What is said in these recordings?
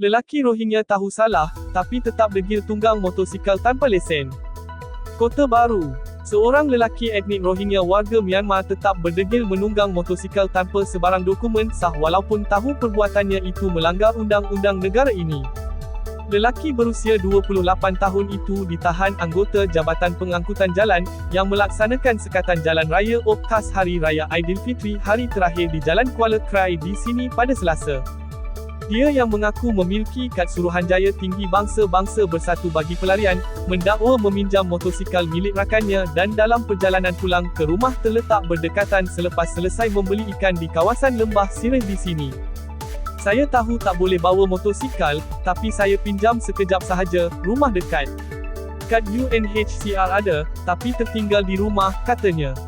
Lelaki Rohingya tahu salah, tapi tetap degil tunggang motosikal tanpa lesen. Kota Baru Seorang lelaki etnik Rohingya warga Myanmar tetap berdegil menunggang motosikal tanpa sebarang dokumen sah walaupun tahu perbuatannya itu melanggar undang-undang negara ini. Lelaki berusia 28 tahun itu ditahan anggota Jabatan Pengangkutan Jalan yang melaksanakan sekatan jalan raya Opkas Hari Raya Aidilfitri hari terakhir di Jalan Kuala Krai di sini pada Selasa. Dia yang mengaku memiliki kad Suruhanjaya Tinggi Bangsa-Bangsa Bersatu bagi pelarian, mendakwa meminjam motosikal milik rakannya dan dalam perjalanan pulang ke rumah terletak berdekatan selepas selesai membeli ikan di kawasan lembah Sireh di sini. Saya tahu tak boleh bawa motosikal, tapi saya pinjam sekejap sahaja, rumah dekat. Kad UNHCR ada, tapi tertinggal di rumah, katanya.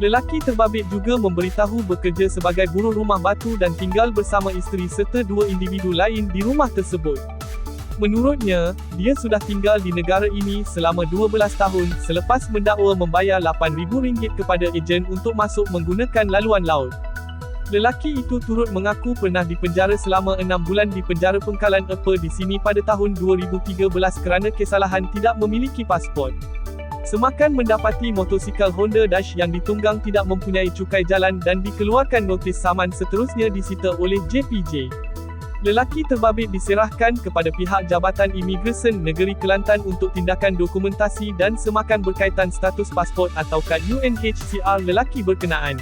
Lelaki terbabit juga memberitahu bekerja sebagai buruh rumah batu dan tinggal bersama isteri serta dua individu lain di rumah tersebut. Menurutnya, dia sudah tinggal di negara ini selama 12 tahun selepas mendakwa membayar RM8,000 kepada ejen untuk masuk menggunakan laluan laut. Lelaki itu turut mengaku pernah dipenjara selama enam bulan di penjara pengkalan Apa di sini pada tahun 2013 kerana kesalahan tidak memiliki pasport. Semakan mendapati motosikal Honda Dash yang ditunggang tidak mempunyai cukai jalan dan dikeluarkan notis saman seterusnya disita oleh JPJ. Lelaki terbabit diserahkan kepada pihak Jabatan Imigresen Negeri Kelantan untuk tindakan dokumentasi dan semakan berkaitan status pasport atau kad UNHCR lelaki berkenaan.